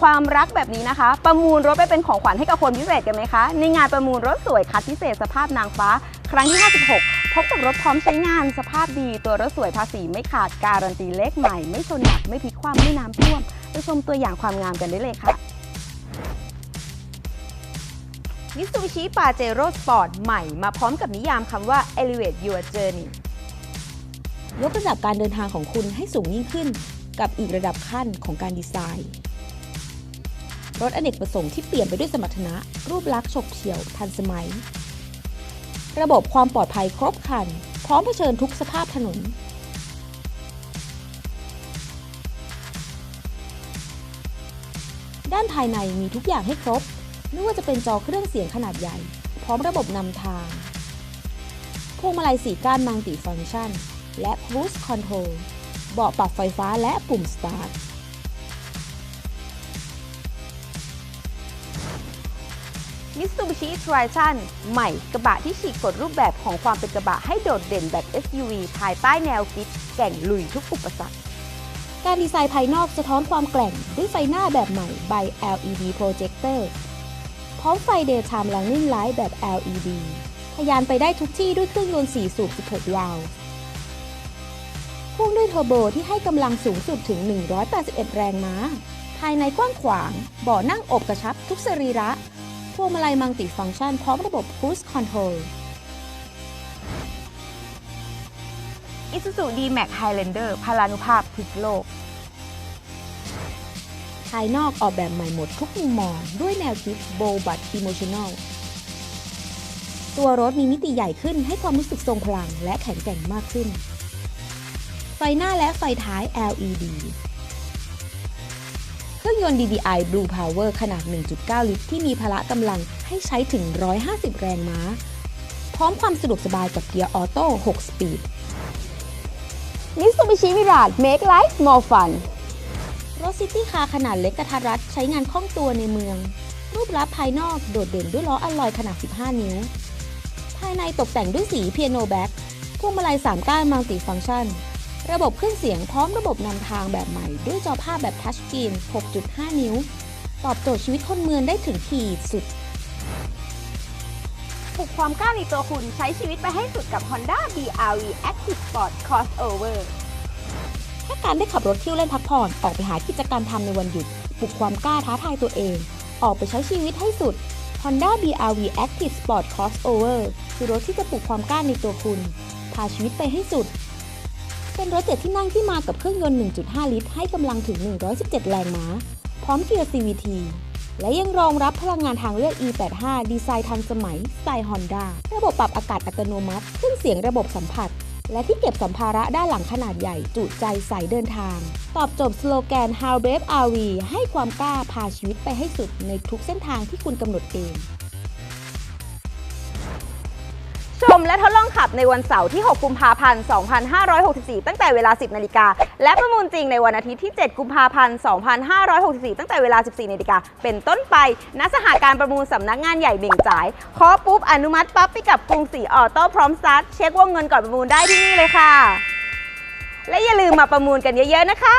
ความรักแบบนี้นะคะ ประมูลรถไปเป็นของขวัญให้กับคนพิเศษกันไหมคะ ในงานประมูลรถสวยคัดพิเศษสภาพนางฟ้า ครั้งที่ 56 พบกับรถพร้อมใช้งานสภาพดี ตัวรถสวยภาษีไม่ขาดการันตีเลขใหม่ ไม่ชนหนักไม่พลิกคว่ำไม่น้ำท่วมไปชมตัวอย่างความงามกันได้เลยค่ะมิ t ซูบิชิปาเจโร่สปอร์ตใหม่มาพร้อมกับนิยามคำว่า elevate your journey ยกระดับการเดินทางของคุณให้สูงยิ่งขึ้น กับอีกระดับขั้นของการดีไซน์ รถอเนกประสงค์ที่เปลี่ยนไปด้วยสมรรถนะ รูปลักษณ์ฉกเฉี่ยวทันสมัย ระบบความปลอดภัยครบครัน พร้อมเผชิญทุกสภาพถนน ด้านภายในมีทุกอย่างให้ครบ ไม่ว่าจะเป็นจอเครื่องเสียงขนาดใหญ่ พร้อมระบบนำทาง พวงมาลัยสีก้านมัลติฟังก์ชัน และ Cruise Control เบาะปรับไฟฟ้าและปุ่ม Start มิ t ซูบิชิทริชันใหม่กระบะที่ฉีกกฎรูปแบบของความเป็นกระบะให้โดดเด่นแบบ SUV ภายใต้แนวคิดแก่งลุยทุกอุปสรรค การดีไซน์ภายนอกสะท้อนความแกร่ง ด้วยไฟหน้าแบบใหม่ by LED Projector พร้อมไฟ Daytime Running Light แบบ LED ทะยานไปได้ทุกที่ด้วยเครื่องยนต์4สูบ 16 วาล์วพ่วงด้วยเทอร์โบที่ให้กำลังสูงสุดถึง 181 แรงม้า ภายในกว้างขวางเบาะนั่งอบกระชับทุกสรีระ วงมาลัยมัลติฟังก์ชันพร้อมระบบ Cruise Control Isuzu D-Max Highlander พลานุภาพพลิกโลก ภายนอกออกแบบใหม่หมดทุกมุมมอง ด้วยแนวคิด bold but emotional ตัวรถมีมิติใหญ่ขึ้นให้ความรู้สึกทรงพลังและแข็งแกร่งมากขึ้น ไฟหน้าและไฟท้าย LED เค รื่องยนต์ DDI Blue Power ขนาด 1.9 ลิตร ที่มีพละกำลังให้ใช้ถึง 150 แรงม้า พร้อมความสะดวกสบายกับเกียร์ออโต้ 6 สปีดมิ t ซูบิชิวิรา Make Life More Fun รถซิตี้คาร์ขนาดเล็กกระทัดรัดใช้งานคล่องตัวในเมือง รูปลักษณ์ภายนอกโดดเด่นด้วยล้ออลลอยขนาด 15 นิ้ว ภายในตกแต่งด้วยสีเปียโนแบ็กพวงมาลัย3ก้านมัลติฟังก์ชัน ระบบเครื่องเสียงพร้อมระบบนำทางแบบใหม่ ด้วยจอภาพแบบทัชสกรีน 6.5 นิ้ว ตอบโจทย์ชีวิตคนเมืองได้ถึงขีดสุดปลุกความกล้าในตัวคุณใช้ชีวิตไปให้สุดกับ Honda BRV Active Sport Crossover แค่การได้ขับรถเที่ยวเล่นพักผ่อน ออกไปหากิจกรรมทำในวันหยุดปลุกความกล้าท้าทายตัวเอง ออกไปใช้ชีวิตให้สุด Honda BRV Active Sport Crossover คือรถที่จะปลุกความกล้าในตัวคุณ พาชีวิตไปให้สุด เป็นรถเจ็ดที่นั่งที่มากับเครื่องยนต์ 1.5 ลิตร ให้กำลังถึง 117 แรงม้า พร้อมเกียร์ CVT และยังรองรับพลังงานทางเลือก E85 ดีไซน์ทันสมัยสไตล์ Honda ระบบปรับอากาศอัตโนมัติเครื่องเสียงระบบสัมผัส และที่เก็บสัมภาระด้านหลังขนาดใหญ่ จุใจใส่เดินทาง ตอบโจทย์สโลแกน How Brave Are We ให้ความกล้าพาชีวิตไปให้สุดในทุกเส้นทางที่คุณกำหนดเอง ชมและทดลองขับในวันเสาร์ที่ 6 กุมภาพันธ์ 2564 ตั้งแต่เวลา 10 นาฬิกา และประมูลจริงในวันอาทิตย์ที่ 7 กุมภาพันธ์ 2564 ตั้งแต่เวลา 14 นาฬิกา เป็นต้นไป ณ สหการประมูลสำนักงานใหญ่เบ่งจ่าย ขอปุ๊บ อนุมัติปั๊บไปกับกรุงศรีออโต้พร้อมสตาร์ทเช็ควงเงินก่อนประมูลได้ที่นี่เลยค่ะ และอย่าลืมมาประมูลกันเยอะๆนะคะ